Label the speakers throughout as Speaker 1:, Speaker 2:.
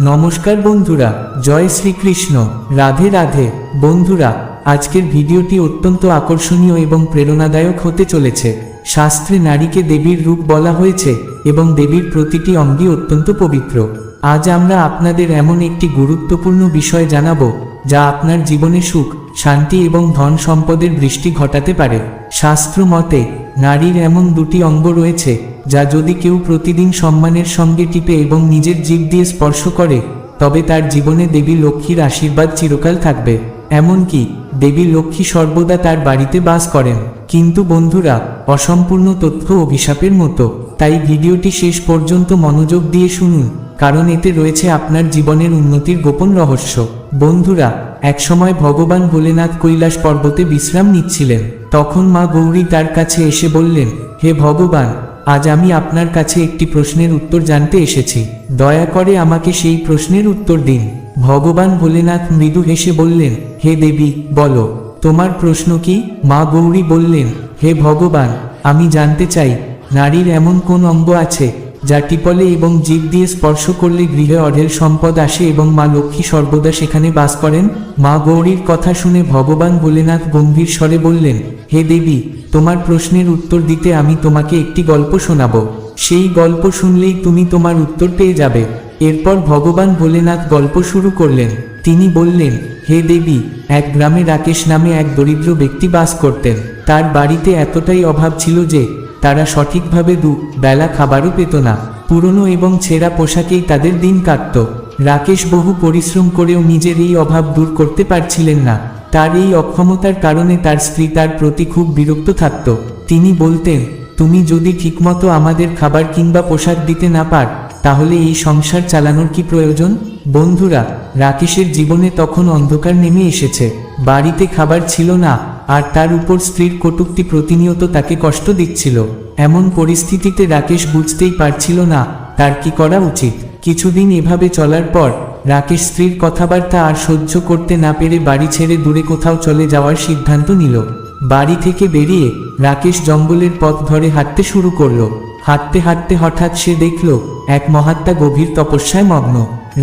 Speaker 1: নমস্কার বন্ধুরা, জয় শ্রীকৃষ্ণ। রাধে রাধে। বন্ধুরা, আজকের ভিডিওটি অত্যন্ত আকর্ষণীয় এবং প্রেরণাদায়ক হতে চলেছে। শাস্ত্রে নারীকে দেবীর রূপ বলা হয়েছে এবং দেবীর প্রতিটি অঙ্গই অত্যন্ত পবিত্র। আজ আমরা আপনাদের এমন একটি গুরুত্বপূর্ণ বিষয় জানাব যা আপনার জীবনে সুখ, শান্তি এবং ধন সম্পদের বৃষ্টি ঘটাতে পারে। শাস্ত্র মতে, নারীর এমন দুটি অঙ্গ রয়েছে, যা যদি কেউ প্রতিদিন সম্মানের সঙ্গে টিপে এবং নিজের জীব দিয়ে স্পর্শ করে, তবে তার জীবনে দেবী লক্ষ্মীর আশীর্বাদ চিরকাল থাকবে। এমনকি, দেবী লক্ষ্মী সর্বদা তার বাড়িতে বাস করেন। কিন্তু বন্ধুরা, অসম্পূর্ণ তথ্য অভিশাপের মতো। তাই ভিডিওটি শেষ পর্যন্ত মনোযোগ দিয়ে শুনুন, কারণ এতে রয়েছে আপনার জীবনের উন্নতির গোপন রহস্য। বন্ধুরা, একসময় ভগবান ভোলেনাথ কৈলাস পর্বতে বিশ্রাম নিচ্ছিলেন। তখন মা গৌরী তার কাছে এসে বললেন, হে ভগবান, আজ আমি আপনার কাছে একটি প্রশ্নের উত্তর জানতে এসেছি। দয়া করে আমাকে সেই প্রশ্নের উত্তর দিন। ভগবান ভোলেনাথ মৃদু হেসে বললেন, হে দেবী, বলো, তোমার প্রশ্ন কি? মা গৌরী বললেন, হে ভগবান, আমি জানতে চাই নারীর এমন কোন অঙ্গ আছে, যা টিপলে এবং জীব দিয়ে স্পর্শ করলে গৃহে অঢেল সম্পদ আসে এবং মা লক্ষ্মী সর্বদা সেখানে বাস করেন? মা গৌরীর কথা শুনে ভগবান ভোলেনাথ গম্ভীর স্বরে বললেন, হে দেবী, তোমার প্রশ্নের উত্তর দিতে আমি তোমাকে একটি গল্প শোনাব। সেই গল্প শুনলেই তুমি তোমার উত্তর পেয়ে যাবে। এরপর ভগবান ভোলেনাথ গল্প শুরু করলেন। তিনি বললেন, হে দেবী, এক গ্রামে রাকেশ নামে এক দরিদ্র ব্যক্তি বাস করতেন। তার বাড়িতে এতটাই অভাব ছিল যে তারা সঠিকভাবে দু বেলা খাবারও পেত না। পুরনো এবং ছেঁড়া পোশাকেই তাদের দিন কাটত। রাকেশ বহু পরিশ্রম করেও নিজের এই অভাব দূর করতে পারছিলেন না। তার এই অক্ষমতার কারণে তার স্ত্রী তার প্রতি খুব বিরক্ত থাকত। তিনি বলতেন, তুমি যদি ঠিকমতো আমাদের খাবার কিংবা পোশাক দিতে না পার, তাহলে এই সংসার চালানোর কি প্রয়োজন? বন্ধুরা, রাকেশের জীবনে তখন অন্ধকার নেমে এসেছে। বাড়িতে খাবার ছিল না আর তার উপর স্ত্রীর কটূক্তি প্রতিনিয়ত তাকে কষ্ট দিচ্ছিল। এমন পরিস্থিতিতে রাকেশ বুঝতেই পারছিল না, তার কি করা উচিত? কিছুদিন এভাবে চলার পর, রাকেশ স্ত্রীর কথাবার্তা আর সহ্য করতে না পেরে বাড়ি ছেড়ে দূরে কোথাও চলে যাওয়ার সিদ্ধান্ত নিল। বাড়ি থেকে বেরিয়ে রাকেশ জঙ্গলের পথ ধরে হাঁটতে শুরু করল। হাঁটতে হাঁটতে হঠাৎ সে দেখল, এক মহাত্মা গভীর তপস্যায় মগ্ন।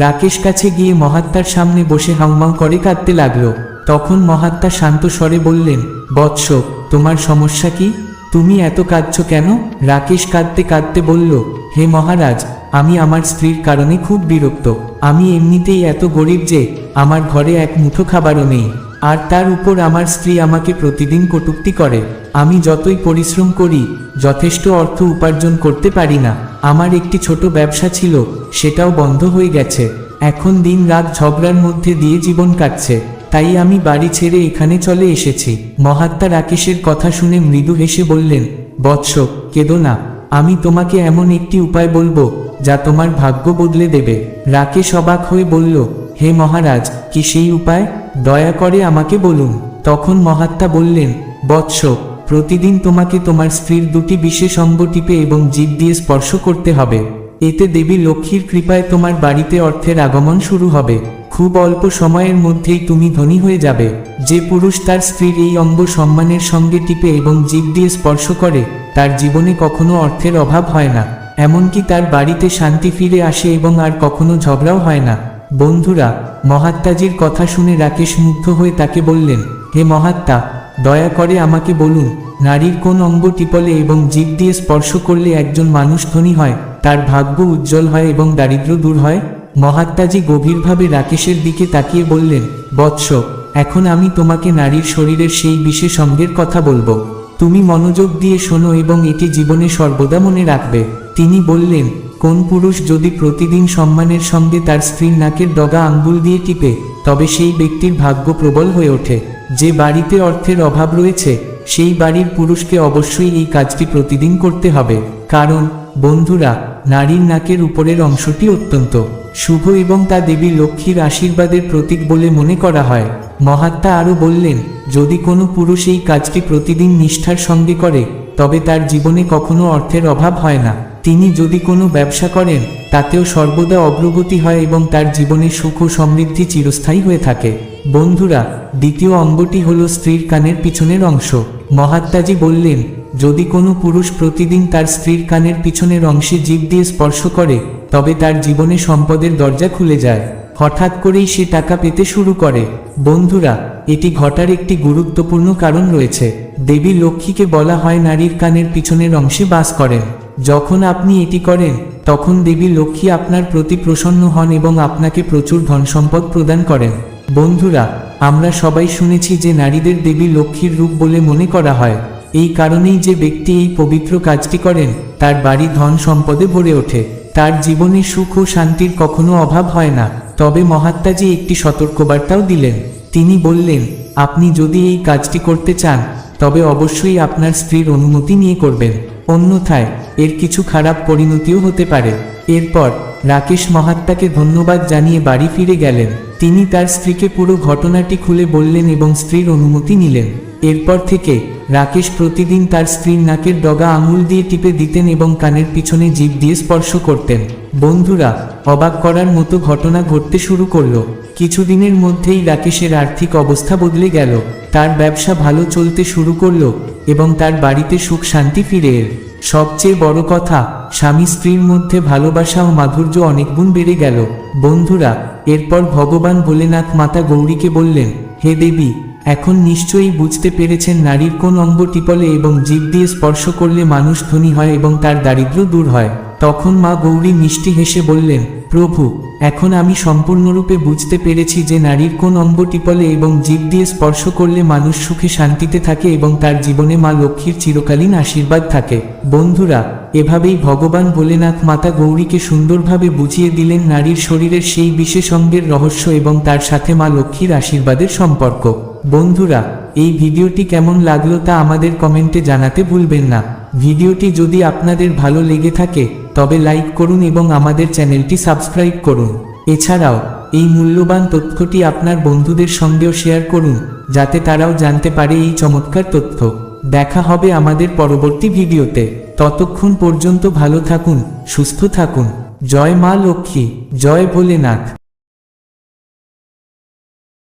Speaker 1: রাকেশ কাছে গিয়ে মহাত্মার সামনে বসে হাউমাউ করে কাঁদতে লাগল। তখন মহাত্মা শান্ত স্বরে বললেন, বৎস, তোমার সমস্যা কি? তুমি এত কাঁদছ কেন? রাকেশ কাঁদতে কাঁদতে বলল, হে মহারাজ, আমি আমার স্ত্রীর কারণে খুব বিরক্ত। আমি এমনিতেই এত গরিব যে, আমার ঘরে এক মুঠো খাবারও নেই। আর তার উপর আমার স্ত্রী আমাকে প্রতিদিন কটূক্তি করে। আমি যতই পরিশ্রম করি, যথেষ্ট অর্থ উপার্জন করতে পারি না। আমার একটি ছোট ব্যবসা ছিল, সেটাও বন্ধ হয়ে গেছে। এখন দিন রাত ঝগড়ার মধ্যে দিয়ে জীবন কাটছে। তাই আমি বাড়ি ছেড়ে এখানে চলে এসেছি। মহাত্মা রাকেশের কথা শুনে মৃদু হেসে বললেন, বৎস, কেদো না। আমি তোমাকে এমন একটি উপায় বলব, যা তোমার ভাগ্য বদলে দেবে। রাকেশ অবাক হয়ে বলল, হে মহারাজ, কি সেই উপায়? দয়া করে আমাকে বলুন। তখন মহাত্মা বললেন, বৎস, প্রতিদিন তোমাকে তোমার স্ত্রীর দুটি বিশেষ অঙ্গ টিপে এবং জীব দিয়ে স্পর্শ করতে হবে। এতে দেবী লক্ষ্মীর কৃপায় তোমার বাড়িতে অর্থের আগমন শুরু হবে। খুব অল্প সময়ের মধ্যেই তুমি ধনী হয়ে যাবে। যে পুরুষ তার স্ত্রীর এই অঙ্গ সম্মানের সঙ্গে টিপে এবং জীব দিয়ে স্পর্শ করে, তার জীবনে কখনো অর্থের অভাব হয় না। এমনকি তার বাড়িতে শান্তি ফিরে আসে এবং আর কখনো ঝগড়াও হয় না। বন্ধুরা, মহাত্মাজির কথা শুনে রাকেশ মুগ্ধ হয়ে তাকে বললেন, হে মহাত্মা, দয়া করে আমাকে বলুন, নারীর কোন অঙ্গ টিপলে এবং জীব দিয়ে স্পর্শ করলে একজন মানুষ ধনী হয়, তার ভাগ্য উজ্জ্বল হয় এবং দারিদ্র দূর হয়? মহাত্মাজি গভীরভাবে রাকেশের দিকে তাকিয়ে বললেন, বৎস, এখন আমি তোমাকে নারীর শরীরের সেই বিশেষ অঙ্গের কথা বলব। তুমি মনোযোগ দিয়ে শোনো এবং এটি জীবনে সর্বদা মনে রাখবে। তিনি বললেন, কোন পুরুষ যদি প্রতিদিন সম্মানের সঙ্গে তার স্ত্রীর নাকের ডগা আঙ্গুল দিয়ে টিপে, তবে সেই ব্যক্তির ভাগ্য প্রবল হয়ে ওঠে। যে বাড়িতে অর্থের অভাব রয়েছে, সেই বাড়ির পুরুষকে অবশ্যই এই কাজটি প্রতিদিন করতে হবে। কারণ, বন্ধুরা, নারীর নাকের উপরের অংশটি অত্যন্ত। শুভ এবং তা দেবী লক্ষ্মীর আশীর্বাদের প্রতীক বলে মনে করা হয়। মহাত্মা আরও বললেন, যদি কোনো পুরুষ এই কাজটি প্রতিদিন নিষ্ঠার সঙ্গে করে, তবে তার জীবনে কখনো অর্থের অভাব হয় না। তিনি যদি কোনো ব্যবসা করেন, তাতেও সর্বদা অগ্রগতি হয় এবং তার জীবনে সুখ ও সমৃদ্ধি চিরস্থায়ী হয়ে থাকে। বন্ধুরা, দ্বিতীয় অঙ্গটি হল স্ত্রীর কানের পিছনের অংশ। মহাত্মাজি বললেন, যদি কোনো পুরুষ প্রতিদিন তার স্ত্রীর কানের পিছনের অংশে জীব দিয়ে স্পর্শ করে তবে তার জীবনে সম্পদের দরজা খুলে যায়। হঠাৎ করেই সে টাকা পেতে শুরু করে। বন্ধুরা, এটি ঘটার একটি গুরুত্বপূর্ণ কারণ রয়েছে। দেবী লক্ষ্মীকে বলা হয় নারীর কানের পিছনের অংশে বাস করেন। যখন আপনি এটি করেন, তখন দেবী লক্ষ্মী আপনার প্রতি প্রসন্ন হন এবং আপনাকে প্রচুর ধন সম্পদ প্রদান করেন। বন্ধুরা, আমরা সবাই শুনেছি যে নারীদের দেবী লক্ষ্মীর রূপ বলে মনে করা হয়। এই কারণেই যে ব্যক্তি এই পবিত্র কাজটি করেন, তার বাড়ি ধন সম্পদে ভরে ওঠে। তার জীবনে সুখ ও শান্তির কখনো অভাব হয় না। তবে মহাত্মাজি একটি সতর্কবার্তাও দিলেন, তিনি বললেন, আপনি যদি এই কাজটি করতে চান, তবে অবশ্যই আপনার স্ত্রীর অনুমতি নিয়ে করবেন। অন্যথায়, এর কিছু খারাপ পরিণতিও হতে পারে। এরপর রাকেশ মহাত্মাকে ধন্যবাদ জানিয়ে বাড়ি ফিরে গেলেন। তিনি তার স্ত্রীকে পুরো ঘটনাটি খুলে বললেন এবং স্ত্রীর অনুমতি নিলেন। এরপর থেকে রাকেশ প্রতিদিন তার স্ত্রীর নাকের ডগা আঙুল দিয়ে টিপে দিতেন এবং কানের পিছনে জিভ দিয়ে স্পর্শ করতেন। বন্ধুরা, অবাক করার মতো ঘটনা ঘটতে শুরু করল। কিছুদিনের মধ্যেই রাকেশের আর্থিক অবস্থা বদলে গেল। তার ব্যবসা ভালো চলতে শুরু করল এবং তার বাড়িতে সুখ শান্তি ফিরে এল। সবচেয়ে বড় কথা, স্বামী স্ত্রীর মধ্যে ভালোবাসা ও মাধুর্য অনেক গুণ বেড়ে গেল। বন্ধুরা, এরপর ভগবান ভোলেনাথ মাতা গৌরীকে বললেন, হে দেবী, এখন নিশ্চয়ই বুঝতে পেরেছেন নারীর কোন অঙ্গ টিপলে এবং জীব দিয়ে স্পর্শ করলে মানুষ ধনী হয় এবং তার দারিদ্র দূর হয়। তখন মা গৌরী মিষ্টি হেসে বললেন, প্রভু, এখন আমি সম্পূর্ণরূপে বুঝতে পেরেছি যে নারীর কোন অঙ্গ টিপলে এবং জীব দিয়ে স্পর্শ করলে মানুষ সুখে শান্তিতে থাকে এবং তার জীবনে মা লক্ষ্মীর চিরকালীন আশীর্বাদ থাকে। বন্ধুরা, এভাবেই ভগবান ভোলেনাথ মাতা গৌরীকে সুন্দরভাবে বুঝিয়ে দিলেন নারীর শরীরের সেই বিশেষ অঙ্গের রহস্য এবং তার সাথে মা লক্ষ্মীর আশীর্বাদের সম্পর্ক। বন্ধুরা, এই ভিডিওটি কেমন লাগল তা আমাদের কমেন্টে জানাতে ভুলবেন না। ভিডিওটি যদি আপনাদের ভালো লেগে থাকে, তবে লাইক করুন এবং আমাদের চ্যানেলটি সাবস্ক্রাইব করুন। এছাড়াও, এই মূল্যবান তথ্যটি আপনার বন্ধুদের সঙ্গেও শেয়ার করুন, যাতে তারাও জানতে পারে এই চমৎকার তথ্য। দেখা হবে আমাদের পরবর্তী ভিডিওতে। ততক্ষণ পর্যন্ত ভালো থাকুন, সুস্থ থাকুন। জয় মা লক্ষ্মী, জয় ভোলেনাথ।